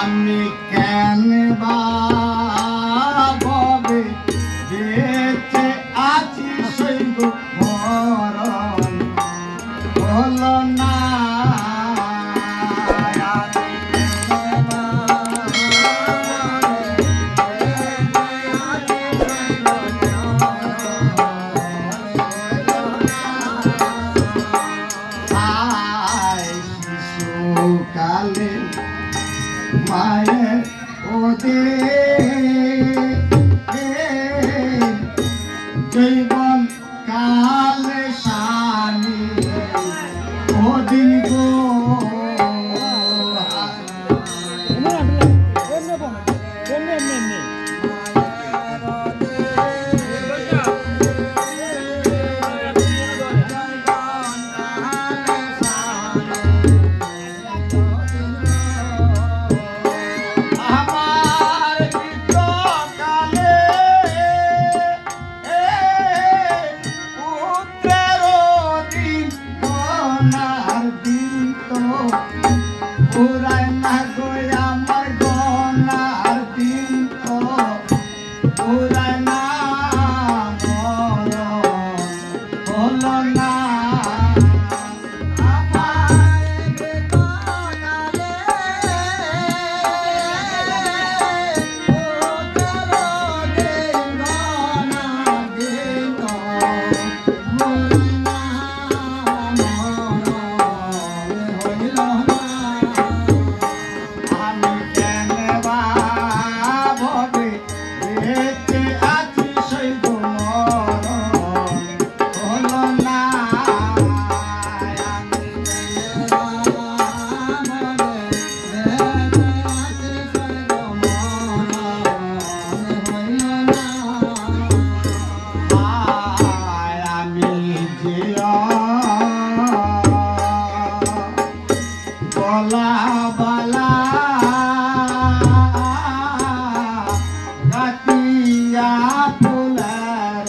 আমি কেন বাবে বেঁচে আছি সৈব মরণ? হল না মায়ের ওদে জৈবন কাল সানি ওদিন গো। i'm Ulana. দিয়া পোলার